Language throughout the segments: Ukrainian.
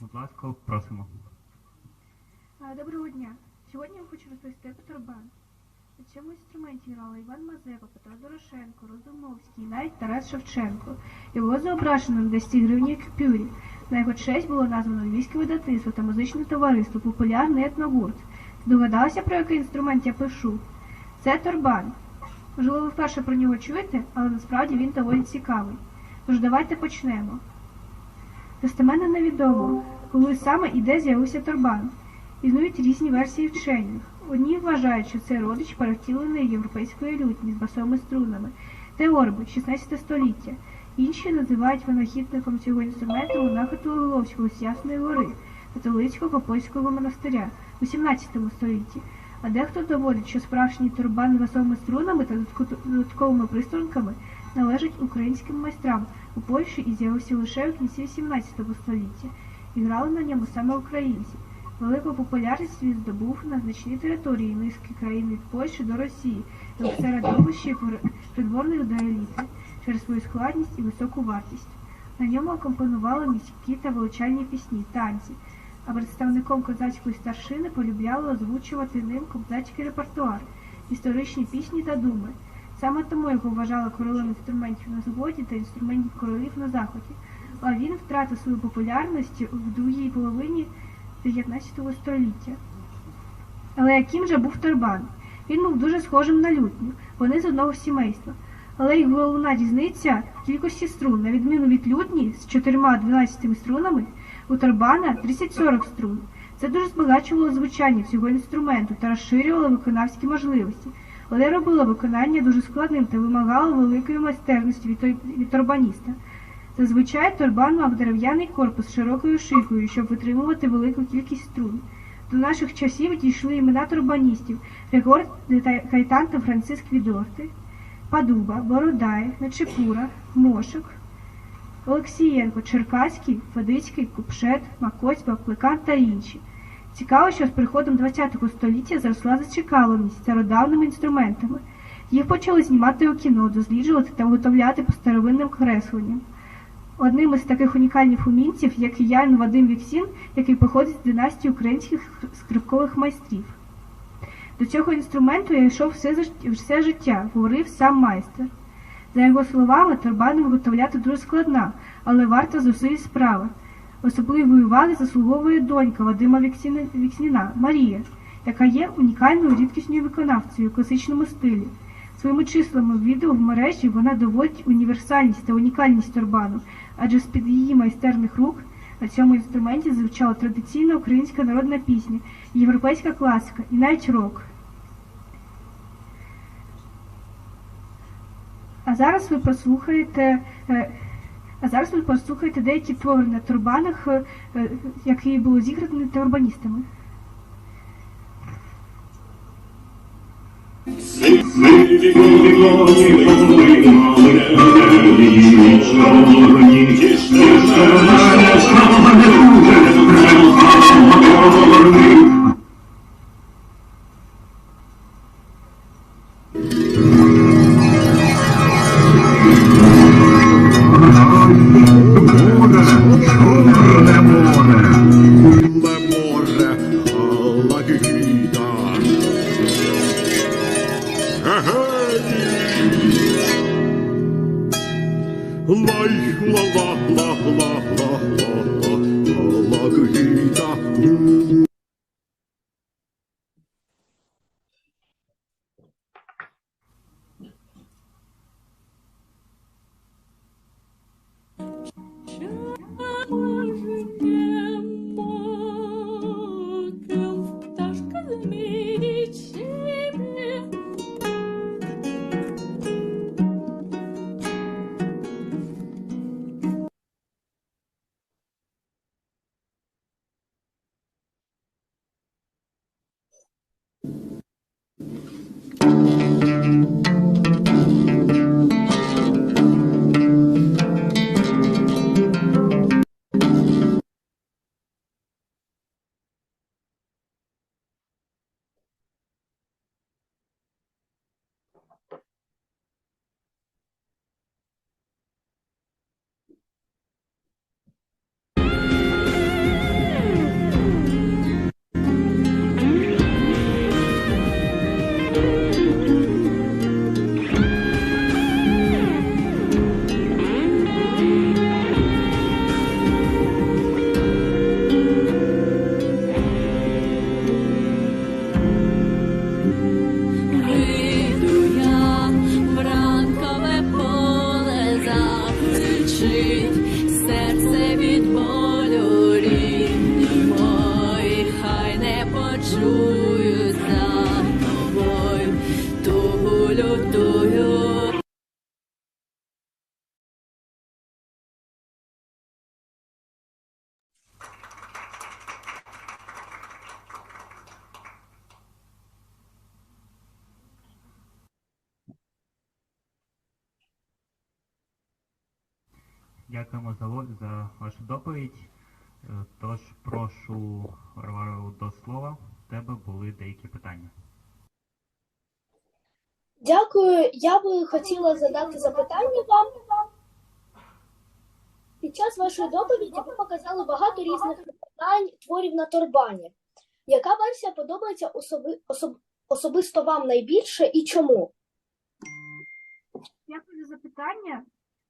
Будь ласка, просимо. Доброго дня. Сьогодні я хочу розповісти про турбан. На цьому інструменті грали Іван Мазепа, Петро Дорошенко, Розумовський, навіть Тарас Шевченко. Його зображено на 10 гривні купюрі. На його честь було названо Львівське видавництво та музичне товариство Популярний етногурт. Здогадалися, про який інструмент я пишу? Це турбан. Можливо, ви вперше про нього чуєте, але насправді він доволі цікавий. Тож давайте почнемо. Достеменно невідомо, коли саме і де з'явився турбан. Існують різні версії вчених. Одні вважають, що це родич перевтіленої європейської лютні з басовими струнами, теорби 16 століття. Інші називають винахідником цього інструменту монахи Туголовського з Ясної гори, католицького польського монастиря у 17 столітті. А дехто доводить, що справжній турбан з басовими струнами та додатковими приструнками належить українським майстрам у Польщі і з'явився лише в кінці 18 століття. І грали на ньому саме українці. Велику популярність він здобув на значній території низки країн від Польщі до Росії, як середовищі придворних до еліти через свою складність і високу вартість. На ньому акомпонували міські та величальні пісні, танці, а представником козацької старшини полюбляли озвучувати ним кобзацький репертуар, історичні пісні та думи. Саме тому його вважали королем інструментів на Сході та інструментів королів на Заході. А він втратив свою популярність в другій половині 19 століття. Але яким же був турбан? Він був дуже схожим на лютню, вони з одного сімейства. Але їх головна різниця в кількості струн, на відміну від лютні з чотирма 12 струнами, у турбана 30-40 струн. Це дуже збагачувало звучання всього інструменту та розширювало виконавські можливості, але робило виконання дуже складним та вимагало великої майстерності від, від турбаніста. Зазвичай турбан мав дерев'яний корпус з широкою шийкою, щоб витримувати велику кількість струн. До наших часів дійшли імена турбаністів Григор Кайтан та Франциск Відорти, Падуба, Бородай, Нечепура, Мошок, Олексієнко, Черкаський, Федицький, Купшет, Макоцьба, Плекан та інші. Цікаво, що з приходом ХХ століття зросла зацікавленість стародавними інструментами. Їх почали знімати у кіно, досліджувати та виготовляти по старовинним кресленням. Одним із таких унікальних умінців є киянин Вадим Віксін, який походить з династії українських скрипкових майстрів. До цього інструменту я йшов все, все життя, говорив сам майстер. За його словами, турбани виготовляти дуже складна, але варта зусиль справа. Особливої уваги заслуговує донька Вадима Віксніна Марія, яка є унікальною рідкісною виконавцею у класичному стилі. Своїми числами відео в мережі вона доводить універсальність та унікальність турбану, адже з-під її майстерних рук на цьому інструменті звучала традиційна українська народна пісня, європейська класика і навіть рок. А зараз ви послухаєте. А зараз ви послухаєте деякі твори на турбанах, е, е, які були зіграні турбаністами. Лай, ла, ла, ла, ла, ла, ла, ла, Галагіда. Дякуємо за, за вашу доповідь. Е, Тож прошу Варвару до слова. В тебе були деякі питання. Дякую. Я би хотіла задати запитання вам. Під час вашої доповіді ви показали багато різних питань творів на торбані. Яка версія подобається особи, особ, особисто вам найбільше і чому? Дякую за запитання.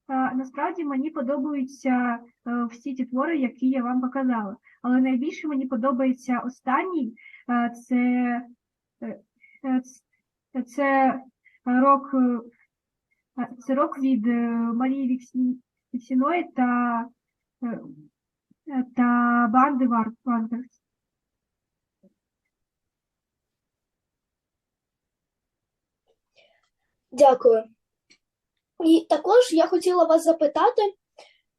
Насправді мені подобаються е, всі ті твори, які я вам показала. Але найбільше мені подобається останній. е, Це, е, це рок, це рок від Марії Віксі- Віксіної та, та банди Вар- Вандерс. Дякую. І також я хотіла вас запитати,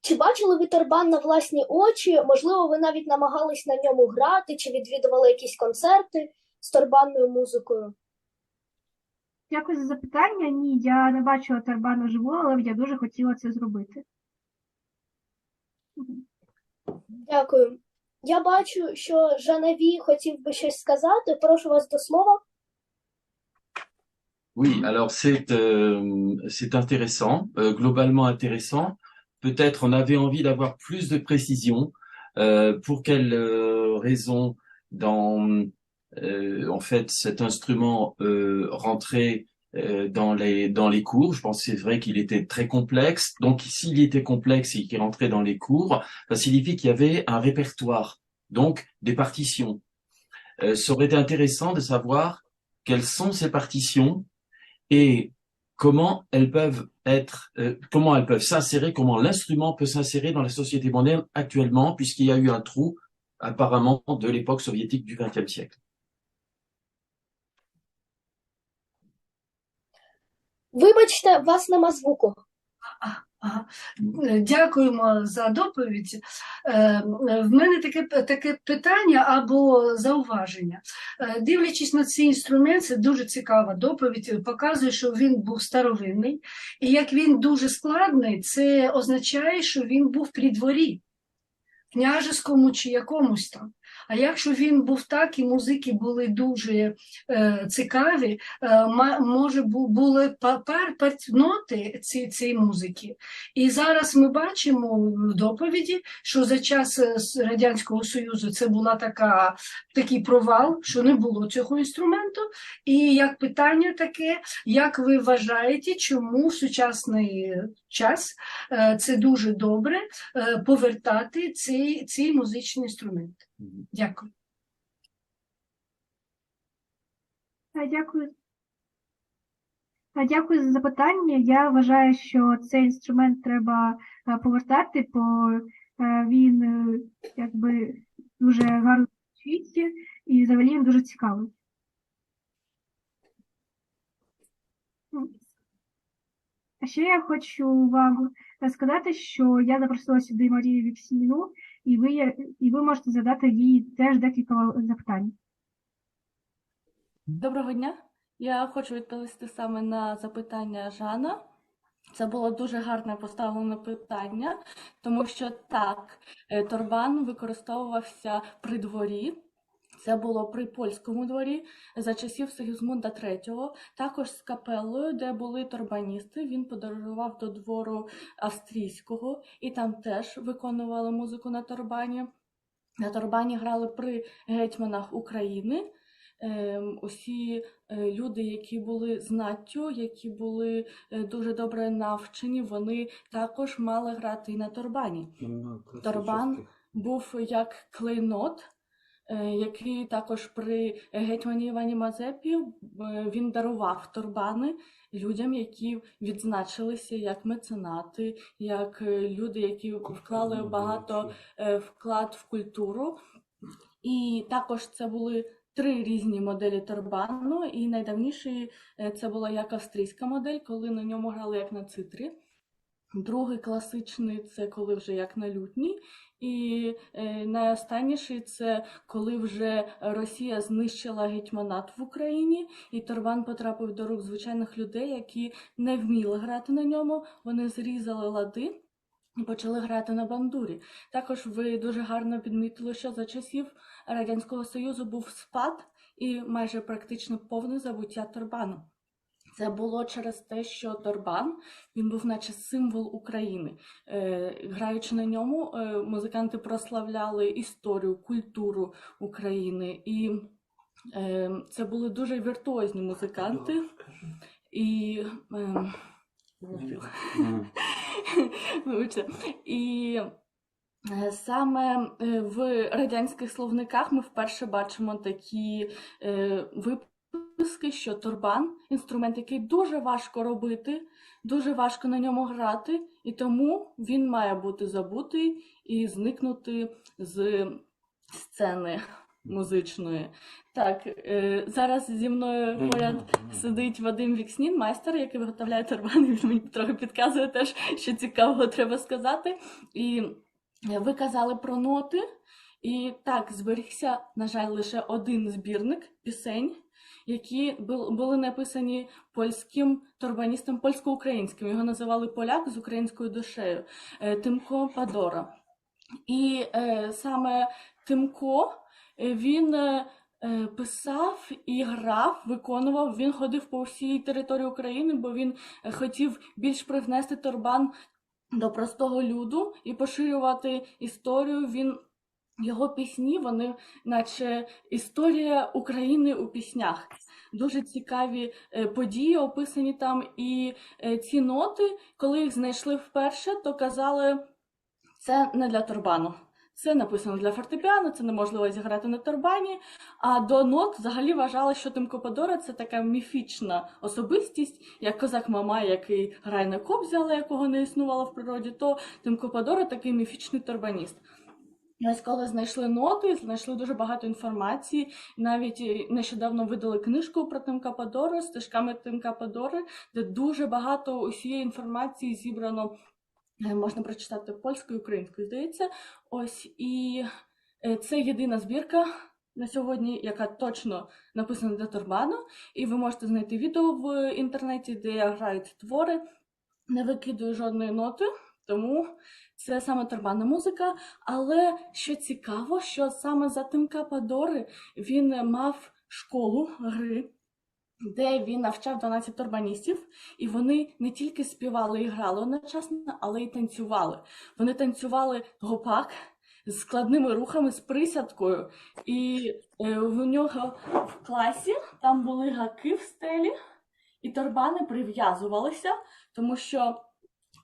чи бачили ви торбан на власні очі? Можливо, ви навіть намагались на ньому грати, чи відвідували якісь концерти з торбанною музикою? Дякую за запитання. Ні, я не бачила Тарбана живу, але я дуже хотіла це зробити. Дякую. Я бачу, що Жанаві хотів би щось сказати. Прошу вас до слова. Oui, alors c'est euh, c'est intéressant, euh, globalement intéressant. Peut-être on avait envie d'avoir plus de précision. Euh, pour quelles raisons dans en fait cet instrument rentrait dans les dans les cours Je pense c'est vrai qu'il était très complexe. Donc s'il était complexe et qu'il rentrait dans les cours, ça signifie qu'il y avait un répertoire, donc des partitions. Ça aurait été intéressant de savoir quelles sont ces partitions et comment elles peuvent être, euh, comment elles peuvent s'insérer, comment l'instrument peut s'insérer dans la société moderne actuellement, puisqu'il y a eu un trou apparemment de l'époque soviétique du XXe siècle. Вибачте, вас нема звуку. Е, Дякуємо за доповідь. Е, В мене таке, таке питання або зауваження. Е, Дивлячись на цей інструмент, це дуже цікава доповідь, показує, що він був старовинний, і як він дуже складний, це означає, що він був при дворі, княжеському чи якомусь там. А якщо він був так, і музики були дуже е, цікаві, е, може бу- були пар, партноти ці, цієї музики. І зараз ми бачимо в доповіді, що за час е, Радянського Союзу це була такий провал, що не було цього інструменту. І як питання таке, як ви вважаєте, чому в сучасний час е, це дуже добре е, повертати цей, цей музичний інструмент? Дякую. Дякую. Дякую за запитання. Я вважаю, що цей інструмент треба е, повертати, бо е, він е, якби дуже гарно звучить і взагалі він дуже цікавий. А ще я хочу вам сказати, що я запросила сюди Марію Віксіну, і ви, і ви можете задати їй теж декілька запитань. Доброго дня. Я хочу відповісти саме на запитання Жана. Це було дуже гарне поставлене питання, тому що так, е, торбан використовувався при дворі. Це було при польському дворі за часів Сигізмунда III, також з капелою, де були торбаністи. Він подорожував до двору австрійського і там теж виконували музику на торбані. На торбані грали при гетьманах України. Ем, усі е, люди, які були знаттю, які були е, дуже добре навчені, вони також мали грати і на торбані. Торбан був як клейнот, який також при гетьмані Івані Мазепі е, він дарував торбани людям, які відзначилися як меценати, як е, люди, які вклали багато е, вклад в культуру. І також це були три різні моделі торбану, і найдавніший е, це була як австрійська модель, коли на ньому грали як на цитрі. Другий класичний це коли вже як на лютні. І е, найостанніший це коли вже Росія знищила гетьманат в Україні, і торбан потрапив до рук звичайних людей, які не вміли грати на ньому. Вони зрізали лади і почали грати на бандурі. Також ви дуже гарно підмітили, що за часів Радянського Союзу був спад і майже практично повне забуття торбану. Це було через те, що торбан він був наче символ України. Е, граючи на ньому, е, музиканти прославляли історію, культуру України. І е, це були дуже віртуозні музиканти. І. І саме в радянських словниках ми вперше бачимо такі е, виписки, що турбан інструмент, який дуже важко робити, дуже важко на ньому грати, і тому він має бути забутий і зникнути з сцени музичної. Так, е, зараз зі мною поряд сидить Вадим Вікснін, майстер, який виготовляє турбани. Він мені трохи підказує теж, що цікавого треба сказати. І ви казали про ноти. І так, зберігся, на жаль, лише один збірник пісень, які були написані польським турбаністом, польсько-українським. Його називали поляк з українською душею е, Тимко Падора. І е, саме Тимко е, він писав і грав, виконував. Він ходив по всій території України, бо він хотів більш привнести торбан до простого люду і поширювати історію. Він його пісні, вони, наче історія України у піснях. Дуже цікаві е, події описані там. І е, ці ноти, коли їх знайшли вперше, то казали, це не для турбану. Це написано для фортепіано, це неможливо зіграти на турбані. А до нот взагалі вважали, що Тимко Подора це така міфічна особистість, як козак Мамай, який грає на кобзі, але якого не існувало в природі, то Тимко Подора такий міфічний турбаніст. І Ось коли знайшли ноти, знайшли дуже багато інформації. Навіть е, нещодавно видали книжку про Тимка Падора, стежками Тимка Падори, де дуже багато усієї інформації зібрано. е, Можна прочитати польською, українською, здається. Ось і е, це єдина збірка на сьогодні, яка точно написана для турбану. І ви можете знайти відео в інтернеті, де грають твори. Не викидую жодної ноти, тому це саме турбанна музика. Але що цікаво, що саме за Тимка Падори він мав школу гри, де він навчав 12 турбаністів, і вони не тільки співали і грали одночасно, але й танцювали. Вони танцювали гопак з складними рухами, з присядкою. І е, в нього в класі там були гаки в стелі, і турбани прив'язувалися, тому що.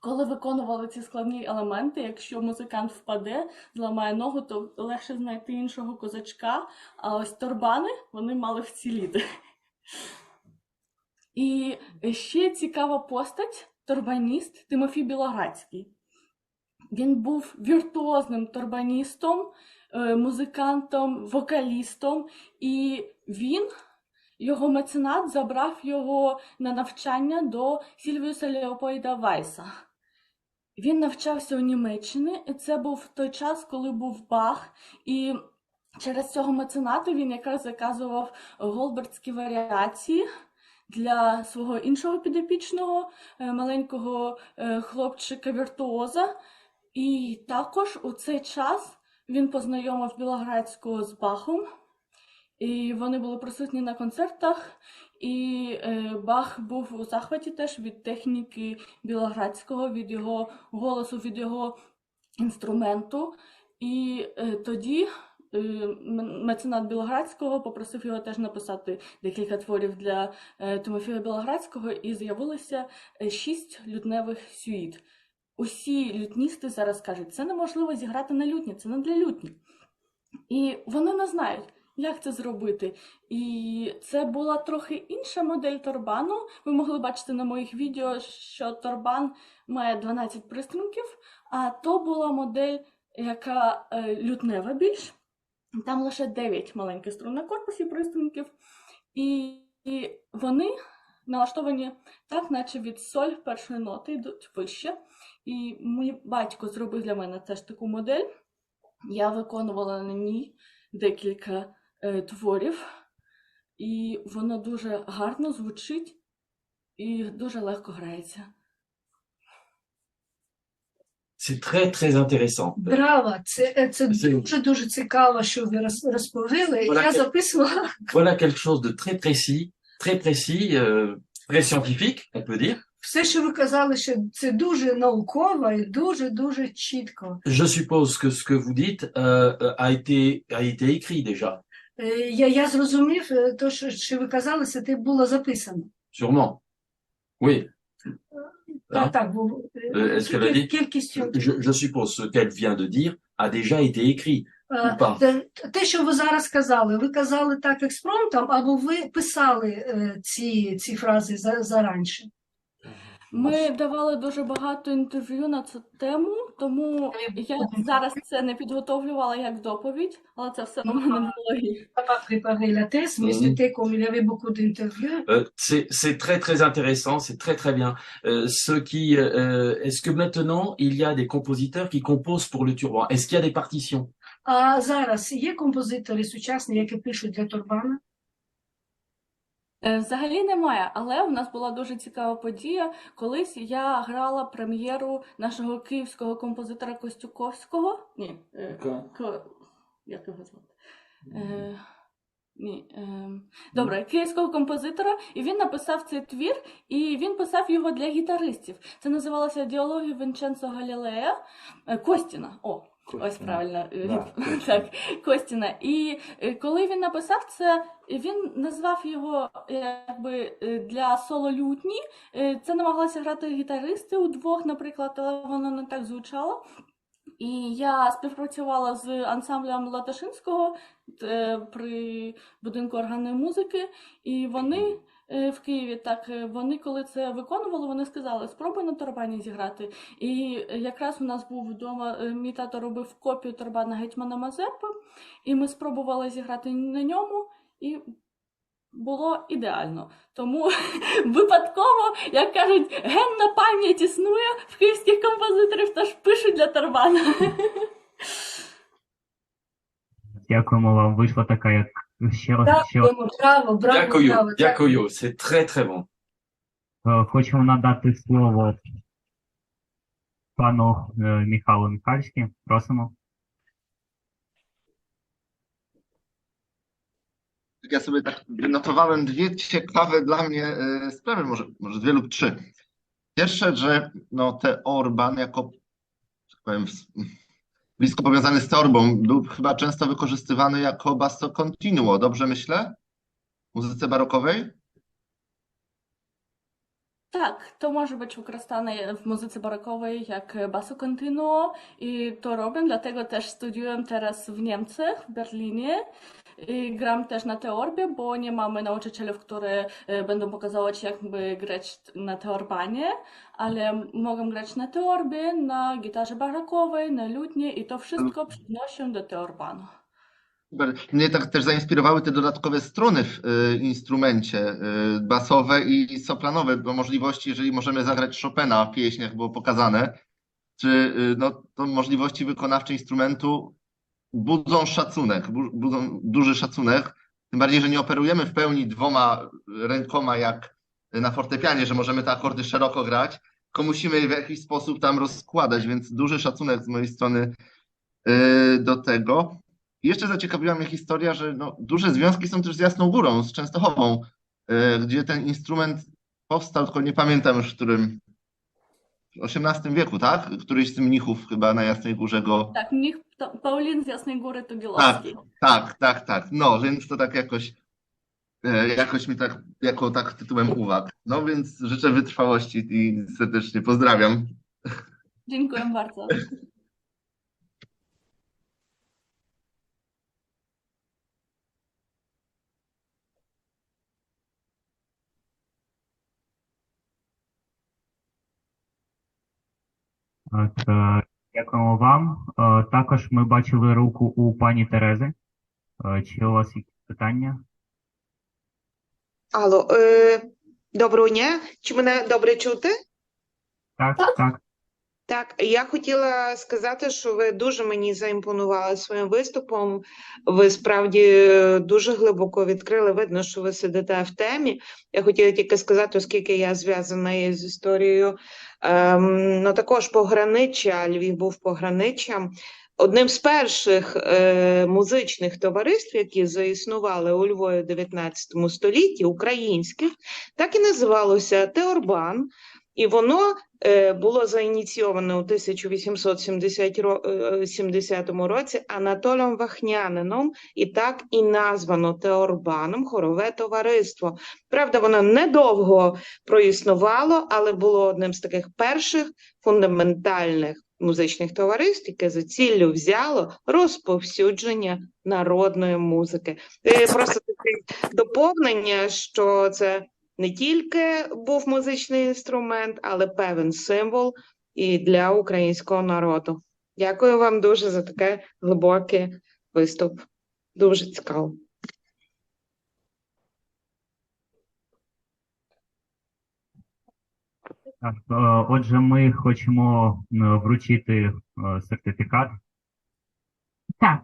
Коли виконували ці складні елементи, якщо музикант впаде, зламає ногу, то легше знайти іншого козачка. А ось торбани вони мали вціліти. І ще цікава постать торбаніст Тимофій Білоградський. Він був віртуозним торбаністом, е, музикантом, вокалістом, і він, його меценат, забрав його на навчання до Сільвіуса Леопольда Вайса. Він навчався у Німеччині, і це був той час, коли був Бах, і через цього меценату він якраз заказував голбердські варіації для свого іншого підопічного, е, маленького е, хлопчика віртуоза. І також у цей час він познайомив Білоградського з Бахом, і вони були присутні на концертах. І е, Бах був у захваті теж від техніки Білоградського, від його голосу, від його інструменту. І е, тоді е, меценат Білоградського попросив його теж написати декілька творів для Тимофія Білоградського, і з'явилося шість лютневих сюїт. Усі лютністи зараз кажуть, це неможливо зіграти на лютні, це не для лютні. І вони не знають, як це зробити. І це була трохи інша модель торбану. Ви могли бачити на моїх відео, що торбан має 12 пристромків, а то була модель, яка е, лютнева більш. Там лише 9 маленьких струн на корпусі пристромків. І, вони налаштовані так, наче від соль першої ноти йдуть вище. І мій батько зробив для мене теж таку модель. Я виконувала на ній декілька творів, і воно дуже гарно звучить і дуже легко грається. c'est très très intéressant. Браво! Це, е, це Це- дуже дуже цікаво, що ви роз- розповіли. Вона Я записувала. Voilà quelque chose de très précis, très précis, euh, très scientifique, on peut dire. Все, що ви казали, що це дуже науково і дуже дуже чітко. Je suppose que ce que vous dites euh, euh, a été a été écrit déjà, Е, Я, я зрозумів, е, то, що, що ви казали, це те було записано. sûrement. Oui. Так, Hein так, бо Е, est-ce qu'elle a dit? кількістю. Je, je suppose ce qu'elle vient de dire a déjà été écrit. Е. Те, те, що ви зараз казали, ви казали так експромтом, або ви писали е, ці, ці фрази за, заранше? Ми давали дуже багато інтерв'ю на цю тему, тому я зараз це не підготовлювала як доповідь, але це все одно в мене в голові. Pas pas préparé la thèse, mais Mhm. c'était comme il y avait beaucoup d'interviews. Euh, c'est c'est très très intéressant, c'est très très bien. Euh, ce qui, euh, est-ce que maintenant il y a des compositeurs qui composent pour le turban Est-ce qu'il y a des partitions А зараз є композитори сучасні, які пишуть для Турбана? Е, Взагалі немає, але у нас була дуже цікава подія. Колись я грала прем'єру нашого київського композитора Костюковського. Ні, е, як його звати? Е, ні, добре, київського композитора, і він написав цей твір, і він писав його для гітаристів. Це називалося Діалоги Вінченцо Галілея Костіна. О, ось правильно. е, Да, так, Костіна. І е, коли він написав це, він назвав його якби е, для соло-лютні. Е, Це намагалися грати гітаристи удвох, наприклад, але воно не так звучало. І я співпрацювала з ансамблем Латашинського е, при будинку органної музики, і вони е, в Києві так е, вони, коли це виконували, вони сказали, спробуй на тарабані зіграти. І е, якраз у нас був вдома, е, мій тато робив копію тарабана Гетьмана Мазепи, і ми спробували зіграти на ньому, і було ідеально. Тому випадково, як кажуть, генна пам'ять існує в київських композиторів, тож пишуть для тарабана. Дякуємо вам. Вийшла така, як ще раз, ще раз. Дякуємо, браво, браво, Дякую, браво. дякую, c'est très très bon. Е, Хочемо надати слово пану е, Михайлу Михальськи. Просимо. Ja sobie tak wynotowałem dwie ciekawe dla mnie e, sprawy, może, może dwie lub trzy. Pierwsze, że no, te Orban jako, że tak powiem, s- blisko powiązany z torbą, był chyba często wykorzystywany jako basso continuo, dobrze myślę? W muzyce barokowej? Tak, to może być wykorzystane w muzyce barokowej jak basso continuo i to robię, dlatego też studiuję teraz w Niemczech, w Berlinie i gram też na teorbie, bo nie mamy nauczycielów, które e, będą pokazywać, jakby grać na teorbanie, ale mogę grać na teorbie, na gitarze barokowej, na lutnie i to wszystko przynoszę do teorbanu. Mnie tak też zainspirowały te dodatkowe struny w y, instrumencie, y, basowe i sopranowe, bo możliwości, jeżeli możemy zagrać Chopina w pieśniach, było pokazane, czy y, no, to możliwości wykonawcze instrumentu budzą szacunek, bu- budzą duży szacunek, tym bardziej, że nie operujemy w pełni dwoma rękoma jak na fortepianie, że możemy te akordy szeroko grać, tylko musimy je w jakiś sposób tam rozkładać, więc duży szacunek z mojej strony y, do tego. Jeszcze zaciekawiła mnie historia, że no, duże związki są też z Jasną Górą, z Częstochową, y, gdzie ten instrument powstał, tylko nie pamiętam już w którym, XVIII wieku, tak? Któryś z mnichów chyba na Jasnej Górze go... Tak, mnich Paulin z Jasnej Góry Tugielowski. Tak, tak, tak. No, więc to tak jakoś, e, jakoś mi tak, jako tak tytułem uwag. No więc życzę wytrwałości i serdecznie pozdrawiam. Dziękuję bardzo. Дякуємо вам. Е, Також ми бачили руку у пані Терези. Е, Чи у вас якісь питання? Алло, е, доброго дня. Чи мене добре чути? Так, Так. так. Так, я хотіла сказати, що ви дуже мені заімпонували своїм виступом. Ви справді е, дуже глибоко відкрили. Видно, що ви сидите в темі. Я хотіла тільки сказати, оскільки я зв'язана із історією, ем, ну також пограниччя, Львів був пограниччям. Одним з перших е, музичних товариств, які заіснували у Львові в 19 столітті, українських, так і називалося Теорбан. І воно е, було заініційовано у 1870 ро- е, 70 році Анатолієм Вахнянином, і так і названо Теорбаном хорове товариство. Правда, воно недовго проіснувало, але було одним з таких перших фундаментальних музичних товариств, яке за ціллю взяло розповсюдження народної музики. Е, Просто таке доповнення, що це не тільки був музичний інструмент, але певен символ і для українського народу. Дякую вам дуже за таке глибокий виступ. Дуже цікаво. Так, е, отже, ми хочемо е, вручити е, сертифікат. Так,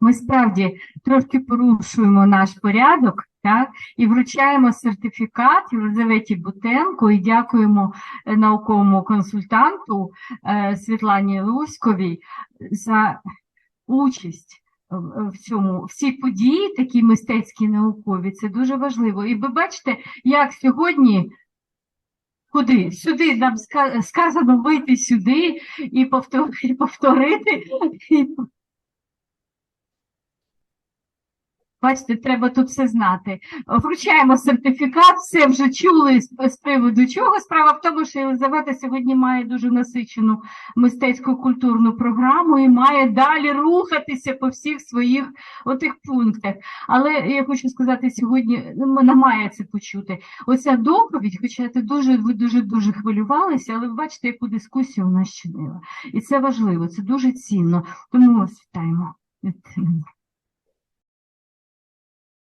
ми справді трошки порушуємо наш порядок, так, і вручаємо сертифікат Єлизаветі Бутенко і дякуємо е, науковому консультанту е, Світлані Луськовій за участь в- цьому. Всі події, такі мистецькі наукові, це дуже важливо. І ви бачите, як сьогодні. Куди? Сюди нам сказано вийти сюди і повтор- і повторити, Бачите, треба тут все знати. Вручаємо сертифікат, все вже чули з, приводу чого. Справа в тому, що Єлизавета сьогодні має дуже насичену мистецьку культурну програму і має далі рухатися по всіх своїх отих пунктах. Але я хочу сказати, сьогодні ну, вона має це почути. Оця доповідь, хоча ти дуже ви дуже дуже хвилювалися, але ви бачите, яку дискусію вона щинила. І це важливо, це дуже цінно. Тому вас вітаємо.